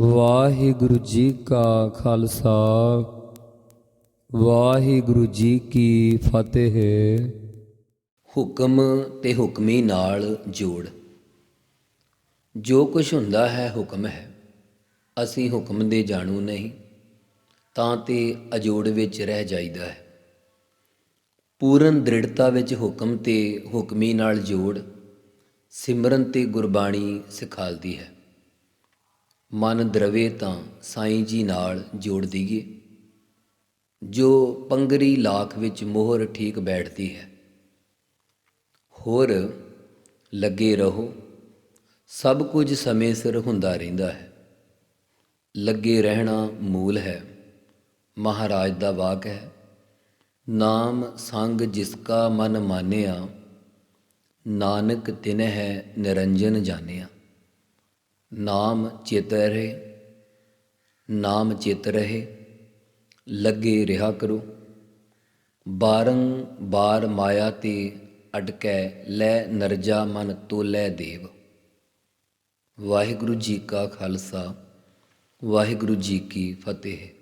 ਵਾਹਿਗੁਰੂ ਜੀ ਕਾ ਖਾਲਸਾ, ਵਾਹਿਗੁਰੂ ਜੀ ਕੀ ਫਤਿਹ। ਹੁਕਮ ਤੇ ਹੁਕਮੀ ਨਾਲ ਜੋੜ। ਜੋ ਕੁਝ ਹੁੰਦਾ ਹੈ ਹੁਕਮ ਹੈ, ਅਸੀਂ ਹੁਕਮ ਦੇ ਜਾਣੂ ਨਹੀਂ, ਤਾਂ ਤੇ ਅਜੋੜ ਵਿੱਚ ਰਹਿ ਜਾਈਦਾ ਹੈ। ਪੂਰਨ ਦ੍ਰਿੜਤਾ ਵਿੱਚ ਹੁਕਮ ਤੇ ਹੁਕਮੀ ਨਾਲ ਜੋੜ, ਸਿਮਰਨ ਤੇ ਗੁਰਬਾਣੀ ਸਿਖਾਲਦੀ ਹੈ। ਮਨ ਦਰਵੇ ਤਾਂ ਸਾਈਂ ਜੀ ਨਾਲ ਜੋੜ ਦਈਏ ਜੋ ਪੰਗਰੀ ਲਾਖ ਵਿੱਚ ਮੋਹਰ ਠੀਕ ਬੈਠਦੀ ਹੈ, ਹੋਰ ਲੱਗੇ ਰਹੋ, ਸਭ ਕੁਝ ਸਮੇਂ ਸਿਰ ਹੁੰਦਾ ਰਹਿੰਦਾ ਹੈ। ਲੱਗੇ ਰਹਿਣਾ ਮੂਲ ਹੈ, ਮਹਾਰਾਜ ਦਾ ਵਾਕ ਹੈ, ਨਾਮ ਸੰਗ ਜਿਸ ਕਾ ਮਨ ਮਾਨਿਆ, ਨਾਨਕ ਤਿਨ ਹੈ ਨਿਰੰਜਨ ਜਾਣਿਆ। ਨਾਮ ਚਿਤ ਰਹੇ, ਨਾਮ ਚਿਤ ਰਹੇ, ਲੱਗੇ ਰਿਹਾ ਕਰੋ। ਬਾਰੰ ਬਾਰ ਮਾਇਆ ਤੇ ਅਟਕੈ, ਲੈ ਨਰਜਾ ਮਨ ਤੋਲੇ ਦੇਵ। ਵਾਹਿਗੁਰੂ ਜੀ ਕਾ ਖਾਲਸਾ, ਵਾਹਿਗੁਰੂ ਜੀ ਕੀ ਫਤਿਹ।